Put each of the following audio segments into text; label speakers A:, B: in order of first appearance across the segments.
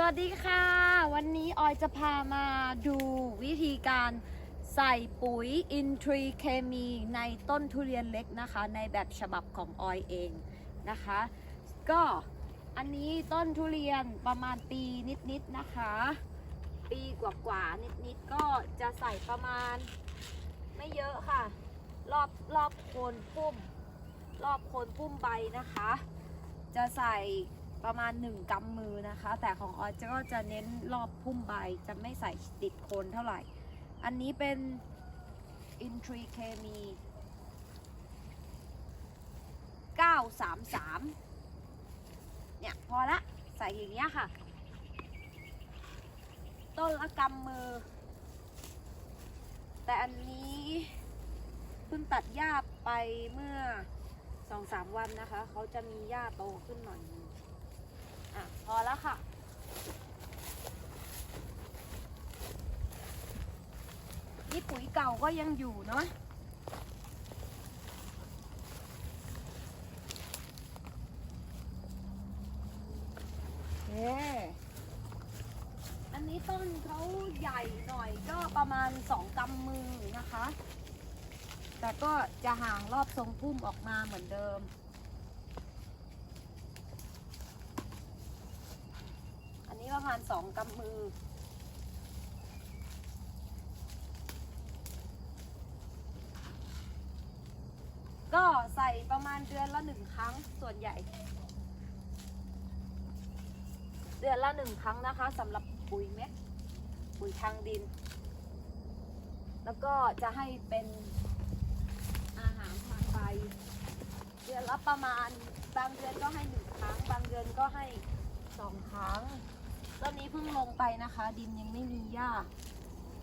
A: สวัสดีค่ะ วันนี้ออยจะพามาดูวิธีการใส่ปุ๋ยอินทรีเคมีในต้นทุเรียนเล็กนะคะ ในแบบฉบับของออยเองนะคะ ก็อันนี้ต้นทุเรียนประมาณปีนิดๆนะคะ ปีกว่าๆนิดๆก็จะใส่ประมาณไม่เยอะค่ะ รอบรอบโคนพุ่ม รอบโคนพุ่มใบนะคะ จะใส่ ประมาณ 1กำมือนะคะ แต่ของออยก็จะเน้นรอบพุ่มใบจะไม่ใส่ติดโคนเท่าไหร่ อันนี้เป็นอินทรีเคมี933 เนี่ย พอละ ใส่อย่างเงี้ยค่ะ ต้นละกำมือ แต่อันนี้เพิ่งตัดหญ้าไปเมื่อสองสามวันนะคะ เขาจะมีหญ้าโตขึ้นหน่อยนึงอะ พอแล้วค่ะ นี่ปุ๋ย เก่าก็ยังอยู่เนาะเอ๊อันนี้ต้นเขาใหญ่หน่อยก็ประมาณสองกำมือนะคะ แต่ก็จะห่างรอบทรงพุ่มออกมาเหมือนเดิม อันนี้ประมาณสองกำมือ ก็ใส่ประมาณเดือนละหนึ่งครั้งส่วนใหญ่ เดือนละหนึ่งครั้งนะคะสำหรับปุ๋ยเม็ดปุ๋ยทางดิน แล้วก็จะให้เป็นอาหารทางใบเดือนละประมาณบางเดือนก็ให้หนึ่งครั้ง บางเดือนก็ให้สองครั้งตอนนี้เพิ่งลงไปนะคะ ดินยังไม่มีหญ้า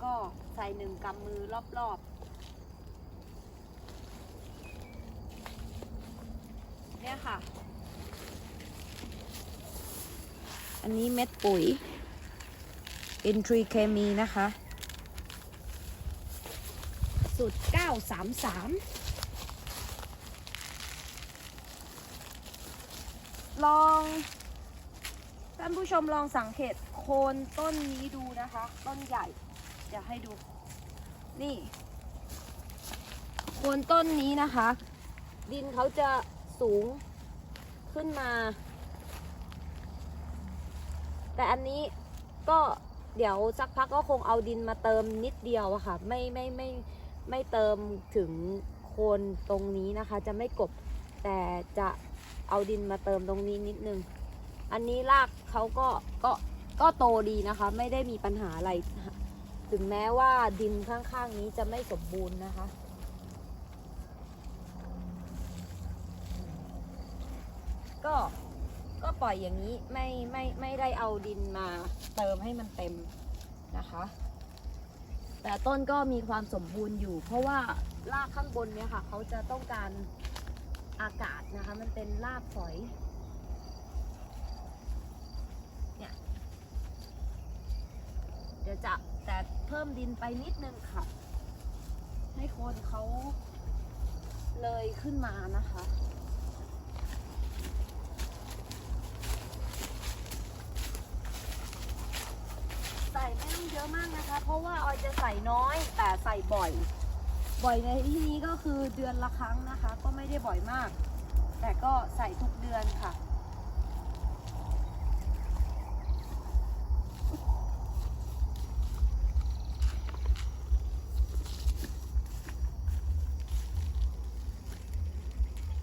A: ก็ใส่หนึ่งกำมือรอบๆ เนี่ยค่ะ อันนี้เม็ดปุ๋ยอินทรีเคมีนะคะ สูตร 933 ลอง ท่านผู้ชมลองสังเกตโคนต้นนี้ดูนะคะ ต้นใหญ่จะให้ดู นี่ โคนต้นนี้นะคะ ดินเขาจะสูงขึ้นมา แต่อันนี้ก็เดี๋ยวสักพักก็คงเอาดินมาเติมนิดเดียวอะค่ะ ไม่ไม่ไม่ไม่เติมถึงโคนตรงนี้นะคะ จะไม่กบแต่จะเอาดินมาเติมตรงนี้นิดนึง อันนี้รากเขาก็ก็ก็โตดีนะคะ ไม่ได้มีปัญหาอะไร ถึงแม้ว่าดินข้างๆนี้จะไม่สมบูรณ์นะคะก็ ล่อยอย่างนี้ไม่ไม่ไม่ได้เอาดินมาเติมให้มันเต็มนะคะ แต่ต้นก็มีความสมบูรณ์อยู่ เพราะว่ารากข้างบนเนี่ยค่ะเขาจะต้องการอากาศนะคะ มันเป็นรากฝอยเนี่ยเดี๋ยวจะแต่เพิ่มดินไปนิดนึงค่ะ ให้โคนเขาเลยขึ้นมานะคะ ใส่ไม่ต้อง เยอะมากนะคะ เพราะว่าออยจะใส่น้อยแต่ใส่บ่อย บ่อยในที่นี้ก็คือเดือนละครั้งนะคะ ก็ไม่ได้บ่อยมาก แต่ก็ใส่ทุกเดือนค่ะ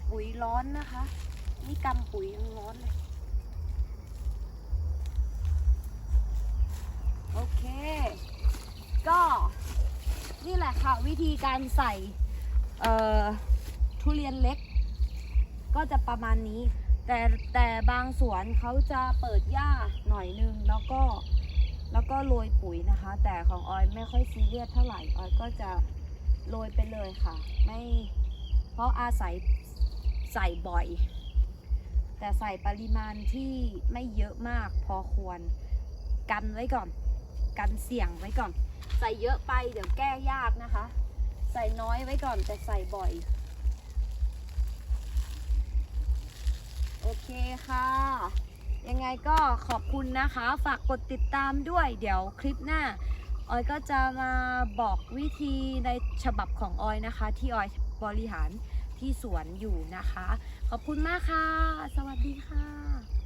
A: ปุ๋ยร้อนนะคะ นี่กำปุ๋ยยังร้อนเลย โอเค ก็นี่แหละ ค่ะวิธีการใส่ทุเรียนเล็ก ก็จะประมาณนี้ แต่แต่บางสวนเขาจะเปิดหญ้าหน่อยนึงแล้วก็แล้วก็โรยปุ๋ยนะคะ แต่ของออยไม่ค่อยซีเรียสเท่าไหร่ออยก็จะโรยไปเลยค่ะ ไม่เพราะอาศัยใส่บ่อย แต่ใส่ปริมาณที่ไม่เยอะมากพอควรกันไว้ก่อน กันเสี่ยงไว้ก่อน ใส่เยอะไปเดี๋ยวแก้ยากนะคะ ใส่น้อยไว้ก่อนแต่ใส่บ่อย โอเคค่ะ ยังไงก็ขอบคุณนะคะ ฝากกดติดตามด้วย เดี๋ยวคลิปหน้า ออยก็จะมาบอกวิธีในฉบับของออยนะคะ ที่ออยบริหารที่สวนอยู่นะคะ ขอบคุณมากค่ะ สวัสดีค่ะ